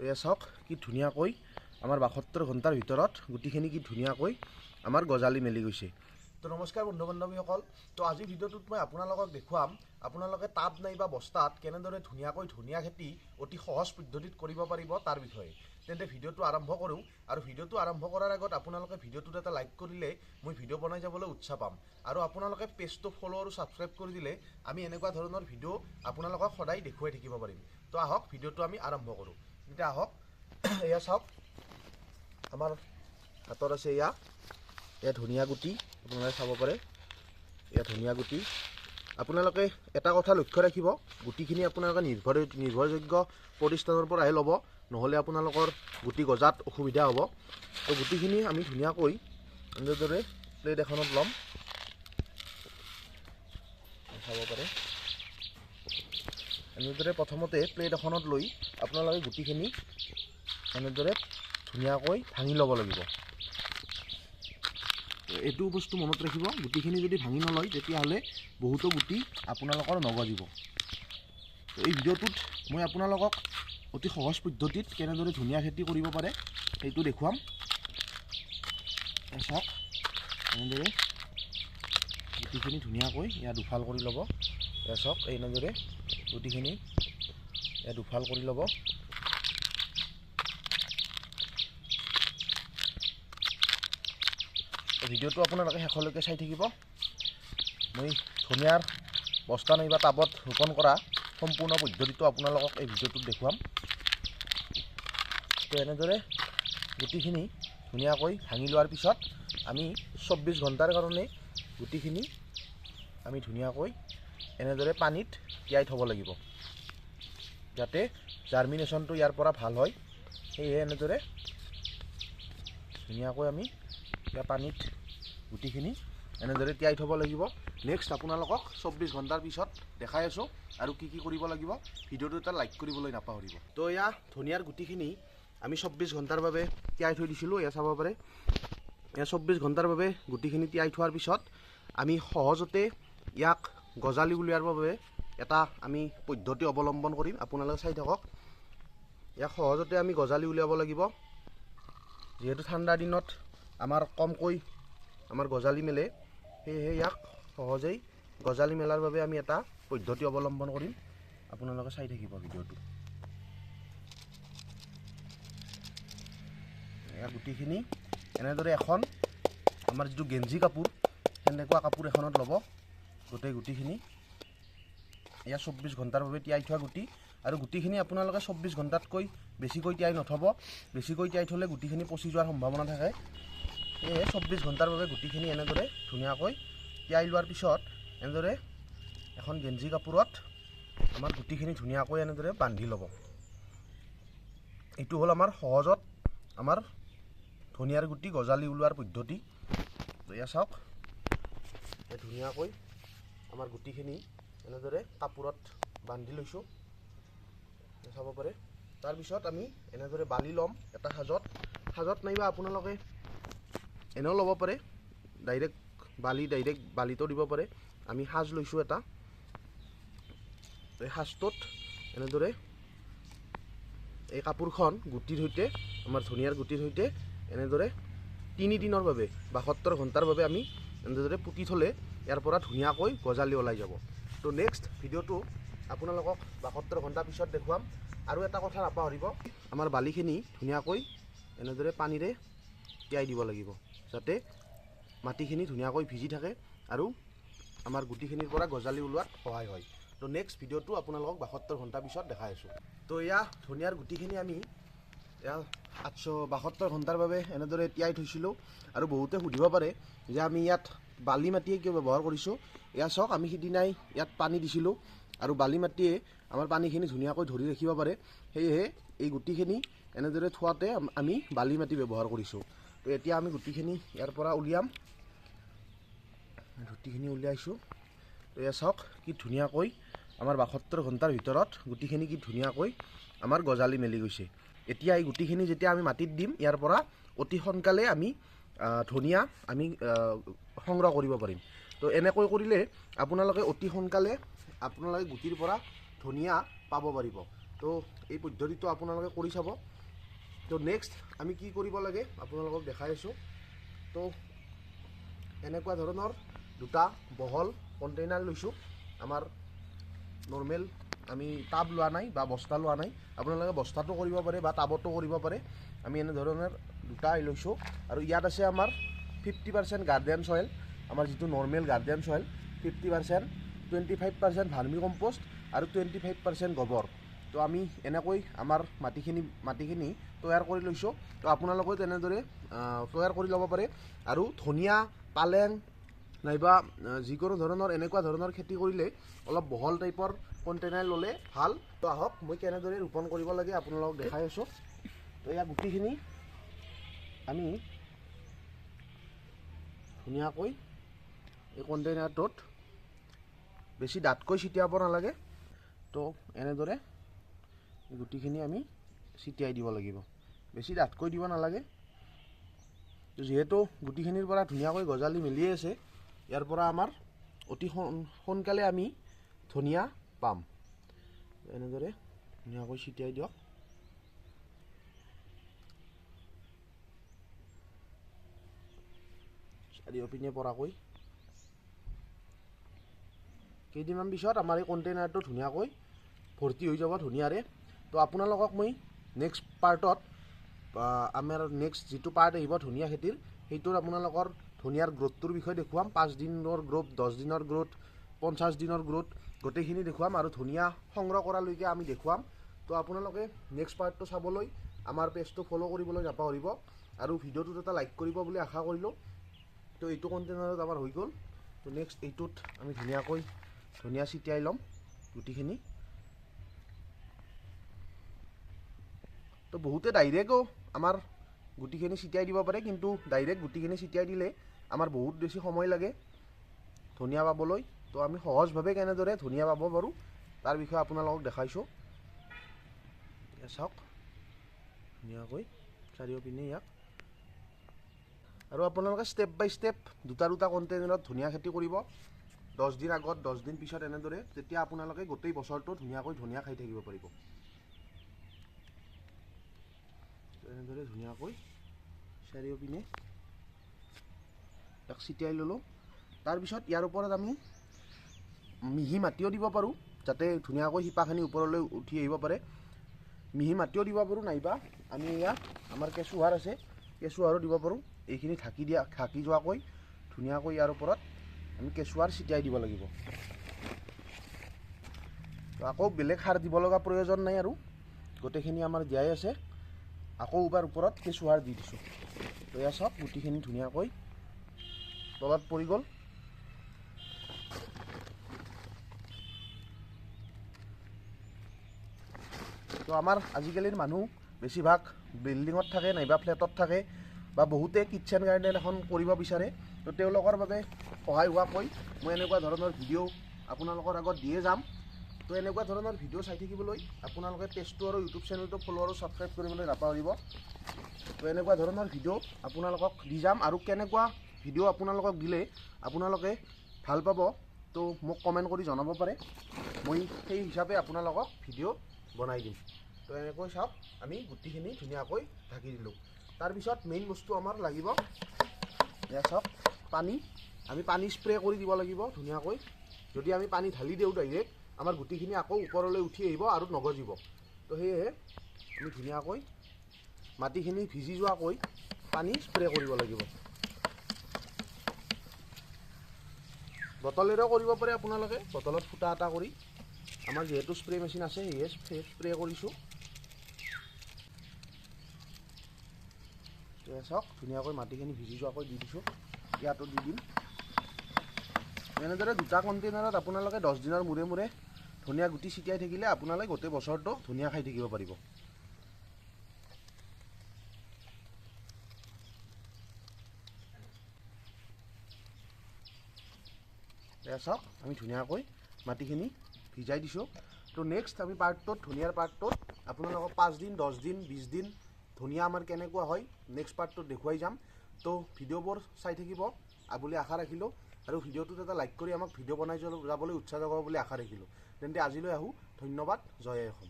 চাওক কি ধুনীয়াকৈ আমাৰ বাসত্তৰ ঘণ্টাৰ ভিতৰত গুটিখিনি কি ধুনীয়াকৈ আমাৰ গজালি মেলি গৈছে। তো নমস্কাৰ বন্ধু বান্ধৱীসকল তো আজিৰ ভিডিঅ'টোত মই আপোনালোকক দেখুৱাম আপোনালোকে টাব নাইবা বস্তাত কেনেদৰে ধুনীয়াকৈ ধুনীয়া খেতি অতি সহজ পদ্ধতিত কৰিব পাৰিব তাৰ বিষয়ে। তেন্তে ভিডিঅ'টো আৰম্ভ কৰোঁ আৰু ভিডিঅ'টো আৰম্ভ কৰাৰ আগত আপোনালোকে ভিডিঅ'টোত এটা লাইক কৰিলে মই ভিডিঅ' বনাই যাবলৈ উৎসাহ পাম। আৰু আপোনালোকে পেজটো ফ'ল' আৰু ছাবস্ক্ৰাইব কৰি দিলে আমি এনেকুৱা ধৰণৰ ভিডিঅ' আপোনালোকক সদায় দেখুৱাই থাকিব পাৰিম। তো আহক ভিডিঅ'টো আমি আৰম্ভ কৰোঁ। এতিয়া আহক। এয়া চাওক। আমাৰ হাতত আছে এয়া। এয়া ধনিয়া গুটি আপোনালোকে চাব পাৰে। এয়া ধনিয়া গুটি। আপোনালোকে এটা কথা লক্ষ্য ৰাখিব গুটিখিনি আপোনালোকে নিৰ্ভৰ নিৰ্ভৰযোগ্য প্ৰতিষ্ঠানৰ পৰাহে ল'ব নহ'লে আপোনালোকৰ গুটি গজাত অসুবিধা হ'ব। তো গুটিখিনি আমি ধুনীয়াকৈ এনেদৰে প্লেট এখনত ল'ম। চাব পাৰে। এনেদৰে প্ৰথমতে প্লেট এখনত লৈ আপোনালোকে গুটিখিনি এনেদৰে ধুনীয়াকৈ ভাঙি ল'ব লাগিব। এইটো বস্তু মনত ৰাখিব গুটিখিনি যদি ভাঙি নলয় তেতিয়াহ'লে বহুতো গুটি আপোনালোকৰ নগজিব। এই ভিডিঅ'টোত মই আপোনালোকক অতি সহজ পদ্ধতিত কেনেদৰে ধুনীয়া খেতি কৰিব পাৰে সেইটো দেখুৱাম। চাওক এনেদৰে গুটিখিনি ধুনীয়াকৈ ইয়াত দুফাল কৰি ল'ব। চাওক এনেদৰে গুটিখিনি ইয়াত দুফাল কৰি ল'ব। ভিডিঅ'টো আপোনালোকে শেষলৈকে চাই থাকিব। মই ধনিয়াৰ বস্তা নাইবা টাবত ৰোপণ কৰা সম্পূৰ্ণ পদ্ধতিটো আপোনালোকক এই ভিডিঅ'টোত দেখুৱাম। তো এনেদৰে গুটিখিনি ধুনীয়াকৈ ভাঙি লোৱাৰ পিছত আমি চৌব্বিছ ঘণ্টাৰ কাৰণে গুটিখিনি আমি ধুনীয়াকৈ এনেদৰে পানীত তিয়াই থ'ব লাগিব। যাতে জাৰ্মিনেশ্যনটো ইয়াৰ পৰা ভাল হয়। সেয়েহে এনেদৰে ধুনীয়াকৈ আমি এতিয়া পানীত গুটিখিনি এনেদৰে তিয়াই থ'ব লাগিব। নেক্সট আপোনালোকক চৌব্বিছ ঘণ্টাৰ পিছত দেখাই আছোঁ আৰু কি কি কৰিব লাগিব। ভিডিঅ'টো এটা লাইক কৰিবলৈ নাপাহৰিব। তো এয়া ধনিয়াৰ গুটিখিনি আমি চৌব্বিছ ঘণ্টাৰ বাবে তিয়াই থৈ দিছিলোঁ এয়া চাব পাৰে। এয়া চৌব্বিছ ঘণ্টাৰ বাবে গুটিখিনি তিয়াই থোৱাৰ পিছত আমি সহজতে ইয়াক গজালি উলিওৱাৰ বাবে এটা আমি পদ্ধতি অৱলম্বন কৰিম। আপোনালোকে চাই থাকক। ইয়াক সহজতে আমি গজালি উলিয়াব লাগিব। যিহেতু ঠাণ্ডাৰ দিনত আমাৰ কমকৈ আমাৰ গজালি মেলে সেয়েহে ইয়াক সহজেই গজালি মেলাৰ বাবে আমি এটা পদ্ধতি অৱলম্বন কৰিম। আপোনালোকে চাই থাকিব ভিডিঅ'টো। এয়া গুটিখিনি এনেদৰে এখন আমাৰ যিটো গেঞ্জি কাপোৰ সেনেকুৱা কাপোৰ এখনত ল'ব। গোটেই গুটিখিনি। এয়া চৌব্বিছ ঘণ্টাৰ বাবে তিয়াই থোৱা গুটি। আৰু গুটিখিনি আপোনালোকে চৌব্বিছ ঘণ্টাতকৈ বেছিকৈ তিয়াই নথ'ব। বেছিকৈ তিয়াই থ'লে গুটিখিনি পচি যোৱাৰ সম্ভাৱনা থাকে। সেয়েহে চৌব্বিছ ঘণ্টাৰ বাবে গুটিখিনি এনেদৰে ধুনীয়াকৈ তিয়াই লোৱাৰ পিছত এনেদৰে এখন গেঞ্জি কাপোৰত আমাৰ গুটিখিনি ধুনীয়াকৈ এনেদৰে বান্ধি ল'ব। এইটো হ'ল আমাৰ সহজত আমাৰ ধনিয়াৰ গুটি গজালি ওলোৱাৰ পদ্ধতি। এয়া চাওক। ধুনীয়াকৈ আমাৰ গুটিখিনি এনেদৰে কাপোৰত বান্ধি লৈছোঁ। চাব পাৰে। তাৰপিছত আমি এনেদৰে বালি ল'ম এটা সাজত। সাজত নাইবা আপোনালোকে এনেও ল'ব পাৰে। ডাইৰেক্ট বালি ডাইৰেক্ট বালিতো দিব পাৰে। আমি সাজ লৈছোঁ এটা। এই সাজটোত এনেদৰে এই কাপোৰখন গুটিৰ সৈতে আমাৰ ধনিয়াৰ গুটিৰ সৈতে এনেদৰে তিনিদিনৰ বাবে বাসত্তৰ ঘণ্টাৰ বাবে আমি এনেদৰে পুতি থ'লে ইয়াৰ পৰা ধুনীয়াকৈ গজালি ওলাই যাব। তো নেক্সট ভিডিঅ'টো আপোনালোকক বাসত্তৰ ঘণ্টাৰ পিছত দেখুৱাম। আৰু এটা কথা নাপাহৰিব আমাৰ বালিখিনি ধুনীয়াকৈ এনেদৰে পানীৰে তিয়াই দিব লাগিব যাতে মাটিখিনি ধুনীয়াকৈ ভিজি থাকে আৰু আমাৰ গুটিখিনিৰ পৰা গজালি ওলোৱাত সহায় হয়। তো নেক্সট ভিডিঅ'টো আপোনালোকক বাসত্তৰ ঘণ্টাৰ পিছত দেখাই আছোঁ। তো এয়া ধনিয়াৰ গুটিখিনি আমি এয়া আঠশ বাসত্তৰ ঘণ্টাৰ বাবে এনেদৰে তিয়াই থৈছিলোঁ। আৰু বহুতে সুধিব পাৰে যে আমি ইয়াত বালি মাটিয়ে কিয় ব্যৱহাৰ কৰিছোঁ? এয়া চাওক আমি সিদিনাই ইয়াত পানী দিছিলোঁ আৰু বালি মাটিয়ে আমাৰ পানীখিনি ধুনীয়াকৈ ধৰি ৰাখিব পাৰে। সেয়েহে এই গুটিখিনি এনেদৰে থোৱাতে আম- বালি মাটি ব্যৱহাৰ কৰিছোঁ। তো এতিয়া আমি গুটিখিনি ইয়াৰ পৰা উলিয়াম। গুটিখিনি উলিয়াইছোঁ। তো এয়া চাওক কি ধুনীয়াকৈ আমাৰ বাসত্তৰ ঘণ্টাৰ ভিতৰত গুটিখিনি কি ধুনীয়াকৈ আমাৰ গজালি মেলি গৈছে। এতিয়া এই গুটিখিনি যেতিয়া আমি মাটিত দিম ইয়াৰ পৰা অতি সোনকালে আমি ধনিয়া আমি সংগ্ৰহ কৰিব পাৰিম। তো এনেকৈ কৰিলে আপোনালোকে অতি সোনকালে আপোনালোকে গুটিৰ পৰা ধনিয়া পাব পাৰিব। তো এই পদ্ধতিটো আপোনালোকে কৰি চাব। তো নেক্সট আমি কি কৰিব লাগে আপোনালোকক দেখাই আছোঁ। তো এনেকুৱা ধৰণৰ দুটা বহল কণ্টেইনাৰ লৈছোঁ। আমাৰ নৰ্মেল আমি টাব লোৱা নাই বা বস্তা লোৱা নাই। আপোনালোকে বস্তাটো কৰিব পাৰে বা টাবতো কৰিব পাৰে। আমি এনেধৰণৰ দুটা লৈছোঁ। আৰু ইয়াত আছে আমাৰ ফিফটি পাৰ্চেণ্ট গাৰ্ডেন চইল আমাৰ যিটো normal garden soil fifty percent twenty five percent vermicompost আৰু টুৱেণ্টি ফাইভ পাৰ্চেণ্ট গোবৰ। তো আমি এনেকৈ আমাৰ মাটিখিনি মাটিখিনি তৈয়াৰ কৰি লৈছোঁ। তো আপোনালোকেও তেনেদৰে তৈয়াৰ কৰি ল'ব পাৰে। আৰু ধনিয়া পালেং নাইবা যিকোনো ধৰণৰ এনেকুৱা ধৰণৰ খেতি কৰিলে অলপ বহল টাইপৰ কণ্টেইনাৰ ল'লে ভাল। তো আহক মই কেনেদৰে ৰোপণ কৰিব লাগে আপোনালোকক দেখাই আছোঁ। তো ইয়াৰ গুটিখিনি আমি ধুনীয়াকৈ এই কণ্টেইনাৰটোত বেছি ডাঠকৈ ছিটিয়াব নালাগে। তো এনেদৰে গুটিখিনি আমি ছিটিয়াই দিব লাগিব। বেছি ডাঠকৈ দিব নালাগে। যিহেতু গুটিখিনিৰ পৰা ধুনীয়াকৈ গজালি মেলিয়ে আছে ইয়াৰ পৰা আমাৰ অতি সোন- সোনকালে আমি ধনিয়া পাম। এনেদৰে ধুনীয়াকৈ ছিটিয়াই দিয়ক। চাৰিওপিনে পৰাকৈ কেইদিনমান পিছত আমাৰ এই কণ্টেইনাৰটো ধুনীয়াকৈ ভৰ্তি হৈ যাব ধুনীয়াৰে তো আপোনালোকক মই নেক্সট পাৰ্টত আমাৰ নেক্সট যিটো পাৰ্ট আহিব ধনিয়া খেতিৰ সেইটোৰ আপোনালোকৰ ধনিয়াৰ গ্ৰ'থটোৰ বিষয়ে দেখুৱাম পাঁচ দিনৰ গ্ৰ'থ দহ দিনৰ গ্ৰ'থ পঞ্চাছ দিনৰ গ্ৰ'থ গোটেইখিনি দেখুৱাম আৰু ধনিয়া সংগ্ৰহ কৰালৈকে আমি দেখুৱাম তো আপোনালোকে নেক্সট পাৰ্টটো চাবলৈ আমাৰ পেজটো ফ'ল' কৰিবলৈ নাপাহৰিব আৰু ভিডিঅ'টোত এটা লাইক কৰিব বুলি আশা কৰিলোঁ তো এইটো কণ্টেইনাৰত আমাৰ হৈ গ'ল। তো নেক্সট এইটোত আমি ধুনীয়াকৈ ধনিয়া ছিটিয়াই ল'ম গুটিখিনি। তো বহুতে ডাইৰেক্টো আমাৰ গুটিখিনি ছিটিয়াই দিব পাৰে কিন্তু ডাইৰেক্ট গুটিখিনি ছিটিয়াই দিলে আমাৰ বহুত বেছি সময় লাগে ধনিয়া পাবলৈ। তো আমি সহজভাৱে কেনেদৰে ধনিয়া পাব পাৰোঁ তাৰ বিষয়ে আপোনালোকক দেখাইছোঁ। চাওক ধুনীয়াকৈ চাৰিওপিনে ইয়াক আৰু আপোনালোকে ষ্টেপ বাই ষ্টেপ দুটা দুটা কণ্টেইনাৰত ধনিয়া খেতি কৰিব। দহ দিন আগত দহ দিন পিছত এনেদৰে তেতিয়া আপোনালোকে গোটেই বছৰটো ধুনীয়াকৈ ধনিয়া খাই থাকিব পাৰিব। এনেদৰে ধুনীয়াকৈ চাৰিওপিনে তাক ছিটিয়াই ল'লোঁ। তাৰপিছত ইয়াৰ ওপৰত আমি মিহি মাটিও দিব পাৰোঁ যাতে ধুনীয়াকৈ শিপাখিনি ওপৰলৈ উঠি আহিব পাৰে। মিহি মাটিও দিব পাৰোঁ নাইবা আমি এয়া আমাৰ কেঁচুসাৰ আছে কেঁচুসাৰো দিব পাৰোঁ। এইখিনি ঢাকি দিয়া ঢাকি যোৱাকৈ ধুনীয়াকৈ ইয়াৰ ওপৰত আমি কেঁচুসাৰ ছিটিয়াই দিব লাগিব। আকৌ বেলেগ সাৰ দিব লগা প্ৰয়োজন নাই আৰু। গোটেইখিনি আমাৰ দিয়াই আছে। আকৌ এবাৰ ওপৰত কেঁচুসাৰ দি দিছোঁ। তো এয়া চাওক গুটিখিনি ধুনীয়াকৈ তলত পৰি গ'ল। তো আমাৰ আজিকালিৰ মানুহ বেছিভাগ বিল্ডিঙত থাকে নাইবা ফ্লেটত থাকে বা বহুতে কিটচেন গাৰ্ডেন এখন কৰিব বিচাৰে। তো তেওঁলোকৰ বাবে সহায় হোৱাকৈ মই এনেকুৱা ধৰণৰ ভিডিঅ' আপোনালোকৰ আগত দিয়ে যাম। তো এনেকুৱা ধৰণৰ ভিডিঅ' চাই থাকিবলৈ আপোনালোকে পেজটো আৰু ইউটিউব চেনেলটো ফ'ল' আৰু ছাবস্ক্ৰাইব কৰিবলৈ নাপাহৰিব। তো এনেকুৱা ধৰণৰ ভিডিঅ' আপোনালোকক দি যাম আৰু কেনেকুৱা ভিডিঅ' আপোনালোকক দিলে আপোনালোকে ভাল পাব। তো মোক কমেণ্ট কৰি জনাব পাৰে। মই সেই হিচাপে আপোনালোকক ভিডিঅ' বনাই দিম। তো এনেকৈ চাওক। আমি গুটিখিনি ধুনীয়াকৈ ঢাকি দিলোঁ। তাৰপিছত মেইন বস্তু আমাৰ লাগিব। এয়া চাওক পানী। আমি পানী স্প্ৰে কৰি দিব লাগিব ধুনীয়াকৈ। যদি আমি পানী ঢালি দিওঁ ডাইৰেক্ট আমাৰ গুটিখিনি আকৌ ওপৰলৈ উঠি আহিব আৰু নগজিব। তো সেয়েহে আমি ধুনীয়াকৈ মাটিখিনি ভিজি যোৱাকৈ পানী স্প্ৰে কৰিব লাগিব। বটলেৰেও কৰিব পাৰে আপোনালোকে। বটলত ফুটা এটা কৰি। আমাৰ যিহেতু স্প্ৰে মেচিন আছে সেয়ে স্প্ৰে কৰিছোঁ। চাওক ধুনীয়াকৈ মাটিখিনি ভিজি যোৱাকৈ দি দিছোঁ ইয়াতো দি দিম। এনেদৰে দুটা কণ্টেইনাৰত আপোনালোকে দহ দিনৰ মূৰে মূৰে ধুনীয়া গুটি ছিটিয়াই থাকিলে আপোনালোকে গোটেই বছৰটো ধুনীয়া খাই থাকিব পাৰিব। চাওক আমি ধুনীয়াকৈ মাটিখিনি ভিজাই দিছোঁ। তো নেক্সট আমি পাৰ্টটোত ধুনীয়াৰ পাৰ্টটোত আপোনালোকক পাঁচদিন দহ দিন বিছ দিন ধুনীয়া আমাৰ কেনেকুৱা হয় নেক্সট পাৰ্টটোত দেখুৱাই যাম। তো ভিডিঅ'বোৰ চাই থাকিব বুলি আশা ৰাখিলোঁ আৰু ভিডিঅ'টোত এটা লাইক কৰি আমাক ভিডিঅ' বনাই যাব- যাবলৈ উৎসাহ যোগাব বুলি আশা ৰাখিলোঁ। তেন্তে আজিলৈ আহোঁ। ধন্যবাদ। জয় অসম